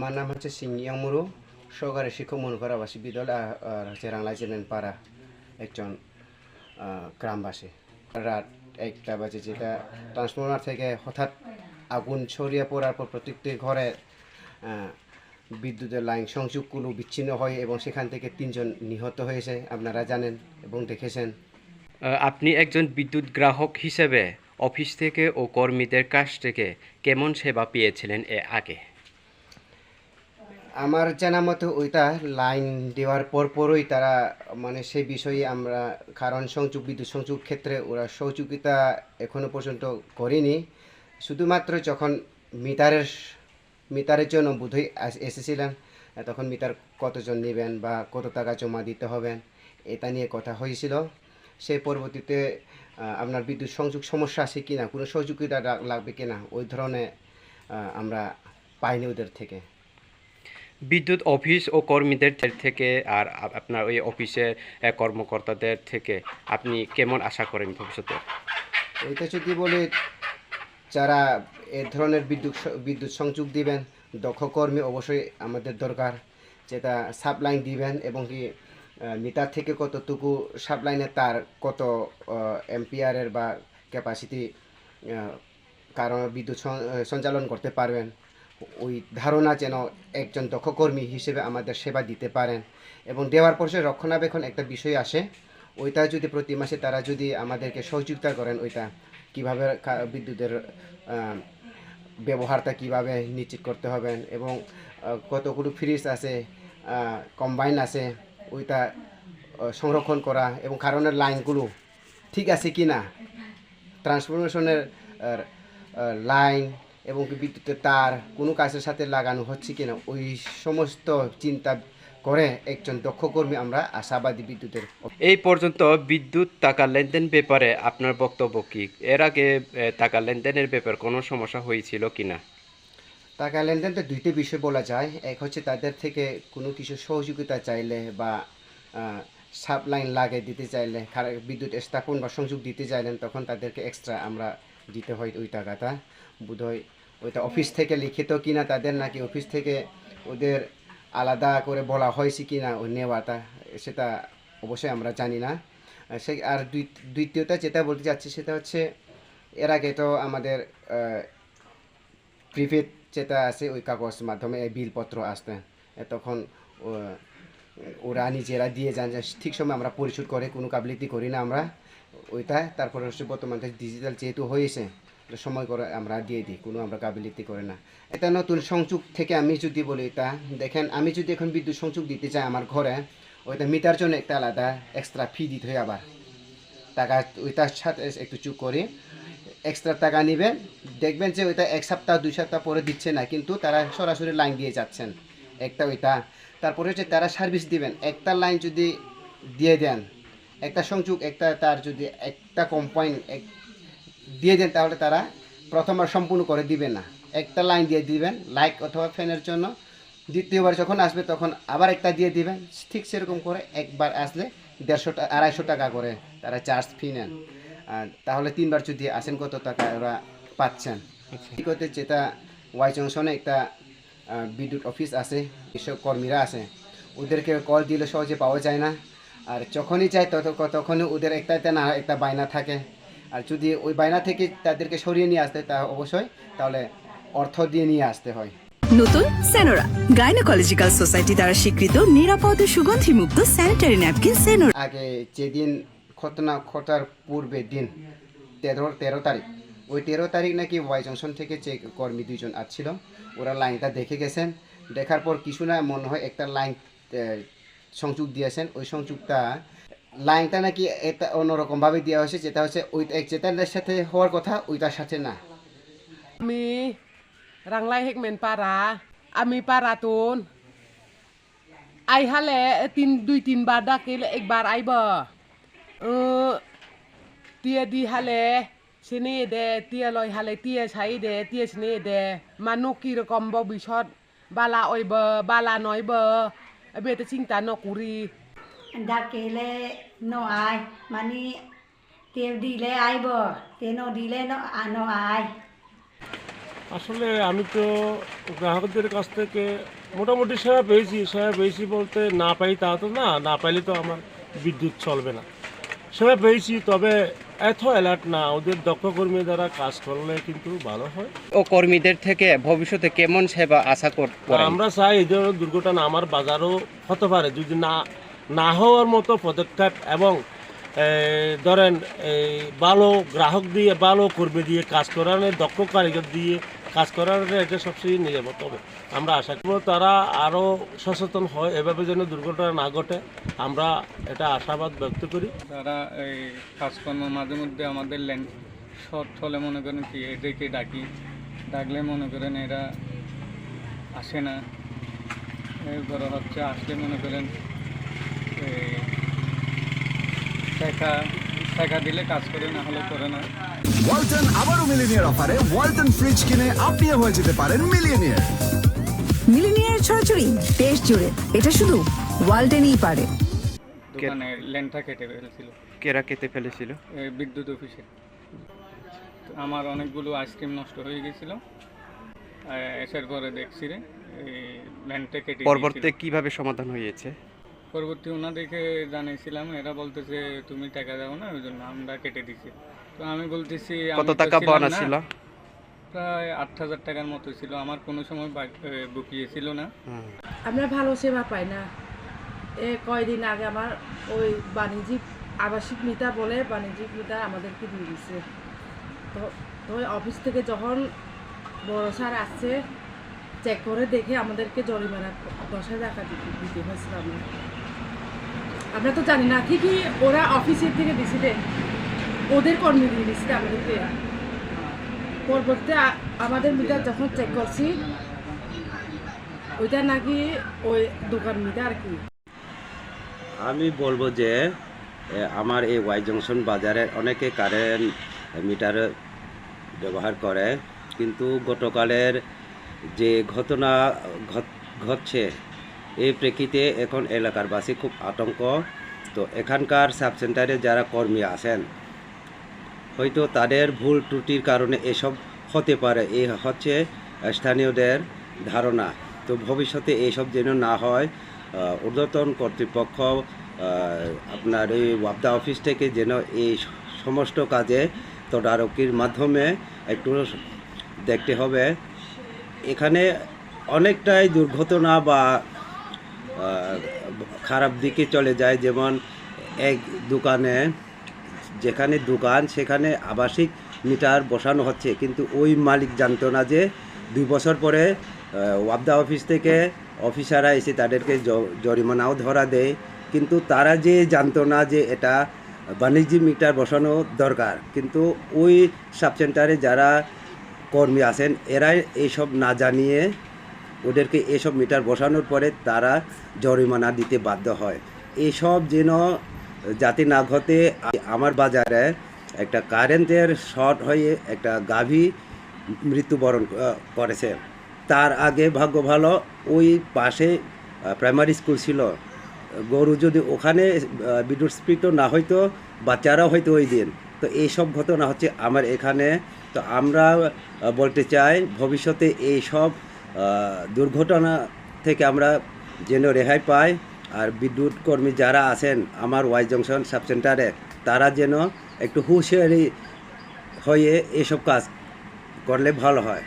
আমার নাম হচ্ছে সিংয়াং মুরু সহকারী শিক্ষক মনুপাড়া আবাসিক বিদ্যালয়, আর- হচ্ছে রাংলা জেলেন পাড়া একজন গ্রামবাসী। রাত একটা বাজে যেটা ট্রান্সফর্মার থেকে হঠাৎ আগুন ছড়িয়ে পড়ার পর প্রত্যেকটি ঘরে বিদ্যুতের লাইন সংযোগগুলো বিচ্ছিন্ন হয় এবং সেখান থেকে তিনজন নিহত হয়েছে, আপনারা জানেন এবং দেখেছেন। আপনি একজন বিদ্যুৎ গ্রাহক হিসেবে অফিস থেকে ও কর্মীদের কাছ থেকে কেমন সেবা পেয়েছিলেন এ আগে? আমার জানা মতো ওইটা লাইন দেওয়ার পর পরই তারা মানে সেই বিষয়ে আমরা, কারণ সংযোগ, বিদ্যুৎ সংযোগ ক্ষেত্রে ওরা সহযোগিতা এখনও পর্যন্ত করেনি। শুধুমাত্র যখন মিটারের মিটারের জন্য বোধহয় এসেছিলেন, তখন মিটার কতজন নেবেন বা কত টাকা জমা দিতে হবেন, এটা নিয়ে কথা হয়েছিল। সেই পরবর্তীতে আপনার বিদ্যুৎ সংযোগ সমস্যা আছে কি না কোনো সহযোগিতা লাগবে কিনা, ওই ধরনের আমরা পাইনি ওদের থেকে। বিদ্যুৎ অফিস ও কর্মীদের থেকে আর আপনার ওই অফিসের আহ, কর্মকর্তাদের থেকে আপনি কেমন আশা করেন ভবিষ্যতে? এটা যদি বলি যারা এ ধরনের বিদ্যুৎ বিদ্যুৎ সংযোগ দিবেন দক্ষ কর্মী অবশ্যই আমাদের দরকার যেটা সাপ্লাইন দিবেন এবং কি মিটার থেকে কতটুকু সাপ্লাইনে তার কত এম্পিয়ারের বা ক্যাপাসিটি কারণ বিদ্যুৎ সঞ্চালন করতে পারবেন। ওই ধারণা যেন একজন দক্ষকর্মী হিসেবে আমাদের সেবা দিতে পারেন। এবং দেওয়ার পর সে রক্ষণাবেক্ষণ একটা বিষয় আসে। ওইটা যদি প্রতি মাসে তারা যদি আমাদেরকে সহযোগিতা করেন, ওইটা কীভাবে বিদ্যুতের ব্যবহারটা কীভাবে নিশ্চিত করতে হবেন এবং কতগুলো ফ্রিজ আছে কম্বাইন আছে, ওইটা সংরক্ষণ করা এবং কারণের লাইনগুলো ঠিক আছে কি না ট্রান্সফরমেশনের লাইন এবং বিদ্যুতের তার কোনো কাজের সাথে লাগানো হচ্ছে কিনা ওই সমস্ত চিন্তা করে একজন দক্ষ কর্মী আমরা আশাবাদী বিদ্যুতের এই পর্যন্ত বিদ্যুৎ টাকা লেনদেন ব্যাপারে আপনার বক্তব্য কি? এর আগে টাকা লেনদেনের ব্যাপারে কোনো সমস্যা হয়েছিল কিনা? টাকা লেনদেনটা দুইটি বিষয় বলা যায়। এক হচ্ছে তাদের থেকে কোনো কিছু সহযোগিতা চাইলে বা সাব লাইন লাগিয়ে দিতে চাইলে বিদ্যুৎ স্থাপন বা সংযোগ দিতে চাইলেন তখন তাদেরকে এক্সট্রা আমরা দিতে হয় ওই টাকাটা। বোধহয় ওইটা অফিস থেকে লিখিত কিনা তাদের নাকি অফিস থেকে ওদের আলাদা করে বলা হয়েছে কিনা ওই নেওয়াটা, সেটা অবশ্যই আমরা জানি না। সে, আর দ্বিতীয়টা যেটা বলতে চাচ্ছি সেটা হচ্ছে, এর আগে তো আমাদের প্রিপেড যেটা আছে ওই কাগজ মাধ্যমে বিলপত্র আসতেন এ তখন ওরা নিজেরা দিয়ে যান ঠিক সময় আমরা পরিশোধ করে, কোনো কাবিলিতি করি না আমরা। ওইটা, তারপরে হচ্ছে বর্তমানে ডিজিটাল যেহেতু হয়েছে সময় করে আমরা দিয়ে দিই, কোনো আমরা কাবিলিতি করে না। এটা নতুন সংযোগ থেকে আমি যদি বলি এটা, দেখেন আমি যদি এখন বিদ্যুৎ সংযোগ দিতে চাই আমার ঘরে, ওইটা মিটার জন্য একটা আলাদা এক্সট্রা ফি দিতে হয় আবার। টাকা, ওইটার সাথে একটু চুপ করে এক্সট্রা টাকা নেবেন, দেখবেন যে ওইটা এক সপ্তাহ, দুই সপ্তাহ পরে দিচ্ছে না, কিন্তু তারা সরাসরি লাইন দিয়ে যাচ্ছেন, একটা ওইটা। তারপরে হচ্ছে তারা সার্ভিস দিবেন, একটা লাইন যদি দিয়ে দেন একটা সংযোগ একটা তার যদি একটা কম্পাইন এক দিয়ে দেন তাহলে তারা প্রথমবার সম্পূর্ণ করে দিবেন না। একটা লাইন দিয়ে দিবেন লাইট অথবা ফ্যানের জন্য। দ্বিতীয়বার যখন আসবে তখন আবার একটা দিয়ে দিবেন। ঠিক সেরকম করে একবার আসলে দেড়শো টাকা আড়াইশো টাকা করে তারা চার্জ ফি নেন। তাহলে তিনবার যদি আসেন কত টাকা ওরা পাচ্ছেন? ঠিক হতে যেটা ওয়াই জংশনে একটা বিদ্যুৎ অফিস আছে এসব কর্মীরা আছে। ওদেরকে কল দিলে সহজে পাওয়া যায় না। আর যখনই চাই তত তখনই ওদের একটা না একটা বায়না থাকে। আর যদি ওই বায়না থেকে তাদেরকে সরিয়ে নিয়ে আসতে তা অবশ্যই তাহলে অর্থ দিয়ে নিয়ে আসতে হয়। নতুন সেনোরা গাইনোকোলজিক্যাল সোসাইটি দ্বারা স্বীকৃত নিরাপদ ও সুগন্ধিমুক্ত স্যানিটারি ন্যাপকিন সেনোরা আগে যেদিন ঘটনা ঘটার পূর্বে দিন তেরো তেরো তারিখ ওই তেরো তারিখ নাকি ওয়াই জংশন থেকে যে কর্মী দুইজন আসছিল ওরা লাইনটা দেখে গেছেন। দেখার পর কিছু না মনে হয় একটা লাইন সংযোগ দিয়েছেন, ওই সংযোগটা লাইনটা নাকি এটা অন্যরকমভাবে দেওয়া হয়েছে, যেটা হচ্ছে ওই যেটার সাথে হওয়ার কথা, ওইটার সাথে না। আমি রাংলাই হেকমেন পাড়া, আমি পাড়াতুন। আই হালে তিন, দুই, তিনবার ডাকিল একবার আইব। তিয়ে দি হালে চিনি দে তিয়ে লই হালে তিয়ে চাই দে তিয়ে চিনি দে। মানুহ কীরকম ববিষত বালা অইব, বালা নইব। De manu ki রকম bo bishot bala oi ba bala noi ba abe te sing ta no kuri ডাকেলে ন আই মানে তে দিলে আইব তে ন দিলে ন ন আই আসলে আমি তো গ্রাহকদের কাছ থেকে মোটামুটি সেবা পেয়েছি সেবা পেয়েছি বলতে না পাই তা তো না না পাইলে তো আমার বিদ্যুৎ চলবে না সেবা পেয়েছি তবে এত অ্যালার্ট না ওদের দক্ষ কর্মী দ্বারা কাজ করলে কিন্তু ভালো হয়। ও কর্মীদের থেকে ভবিষ্যতে কেমন সেবা আশা কর- আমরা চাই এই ধরনের দুর্ঘটনা আমার বাজারও হতে পারে যদি না না হওয়ার মতো পদক্ষেপ এবং ধরেন এই ভালো গ্রাহক দিয়ে ভালো কর্মী দিয়ে কাজ করানো দক্ষ কারিগর দিয়ে কাজ করানোর এটা সবচেয়ে নিরাপদ হবে। আমরা আশা করব তারা আরও সচেতন হয়, এভাবে যেন দুর্ঘটনা না ঘটে। আমরা এটা আশাবাদ ব্যক্ত করি। তারা এই কাজকর্মের মাঝে মধ্যে আমাদের ল্যান্ড শর্ট হলে মনে করেন কি, এদেরকে ডাকি। ডাকলে মনে করেন এরা আসে না। এরপরে হচ্ছে আসলে মনে করেন এই টাকা দিলে কাজ করে না হলে করে না। ওয়ালটন আবারও মিলিনিয়ার অফারে ওয়ালটন ফ্রিজ কিনে আপনিও হয়ে যেতে পারেন মিলিয়নিয়ার মিলিনিয়ার ছড়াছড়ি দেশ জুড়ে এটা শুধু ওয়ালটেনই পারে। দোকানে ল্যান্ডটা কেটে ফেলেছিল। কেরা কেটে ফেলেছিল? বিদ্যুৎ অফিসে। তো আমার অনেকগুলো আইসক্রিম নষ্ট হয়ে গেছিল। এসার পরে দেখছি রে ল্যান্ডটা কেটে পরবর্তীতে। কীভাবে সমাধান হয়েছে? পরবর্তী ওনাদেরকে জানিয়েছিলাম এরা বলতেছে তুমি টাকা দাও না ওই জন্য আমরা কেটে দিছি। তো আমি বলতেছি কত টাকা না। ছিল? প্রায় আট হাজার টাকার মতো ছিল। আমার কোনো সময় বুকিয়ে ছিল না। আমরা ভালো সেবা পাই না। এ কয়দিন আগে আমার ওই বাণিজ্যিক আবাসিক মিতা বলে বাণিজ্যিক মিতা আমাদেরকে দিয়ে দিছে। তো তো ওই অফিস থেকে যখন বড় স্যার আসছে চেক করে দেখে আমাদেরকে জরিমানা দশ হাজার টাকা দিতে দিতে হয়েছিল আমরা আমরা তো জানি না কি ওরা অফিসের থেকে দিছিলে ওদের কর্মী দিয়ে দিছিলে আমাদেরকে। পরবর্তীতে আমাদের মিটার যখন চেক করছি, ওইটা নাকি ওই দোকান মিটার আর কি। আমি বলব যে আমার এই ওয়াই জংশন বাজারে অনেকে কারেন্ট মিটার ব্যবহার করে, কিন্তু গতকালের যে ঘটনা ঘট- ঘটছে এই প্রেক্ষিতে এখন এলাকার বাসী খুব আতঙ্ক। তো এখানকার সাব সেন্টারে যারা কর্মী আছেন, হয়তো তাদের ভুল ত্রুটির কারণে এসব হতে পারে। এই হচ্ছে স্থানীয়দের ধারণা। তো ভবিষ্যতে এইসব যেন না হয় ঊর্ধ্বতন কর্তৃপক্ষ আপনার এই ওয়াবদা অফিস থেকে যেন এই সমস্ত কাজে তদারকির মাধ্যমে একটু দেখতে হবে। এখানে অনেকটাই দুর্ঘটনা বা খারাপ দিকে চলে যায়। যেমন এক দোকানে, যেখানে দোকান, সেখানে আবাসিক মিটার বসানো হচ্ছে। কিন্তু ওই মালিক জানতো না যে দুই বছর পরে ওয়াবদা অফিস থেকে অফিসাররা এসে তাদেরকে জরিমানাও ধরা দেয়। কিন্তু তারা যে জানতো না যে এটা বাণিজ্যিক মিটার বসানো দরকার। কিন্তু ওই সাব সেন্টারে যারা কর্মী আছেন, এরাই এইসব না জানিয়ে ওদেরকে এসব মিটার বসানোর পরে তারা জরিমানা দিতে বাধ্য হয়। এসব যেন যাতে না ঘটে আমার বাজারে একটা কারেন্টের শর্ট হয়ে একটা গাভী মৃত্যুবরণ করেছে। তার আগে ভাগ্য ভালো ওই পাশে প্রাইমারি স্কুল ছিল। গরু যদি ওখানে আহ, বিদ্যুৎ স্পৃত না হয়তো বাচ্চারাও হয়তো ওই দিন। তো এইসব ঘটনা হচ্ছে আমার এখানে। তো আমরা বলতে চাই ভবিষ্যতে এইসব দুর্ঘটনা থেকে আমরা যেন রেহাই পাই আর বিদ্যুৎ কর্মী যারা আছেন আমার ওয়াই জংশন সাব সেন্টারে, তারা যেন একটু হুঁশিয়ারি হয়ে এসব কাজ করলে ভালো হয়।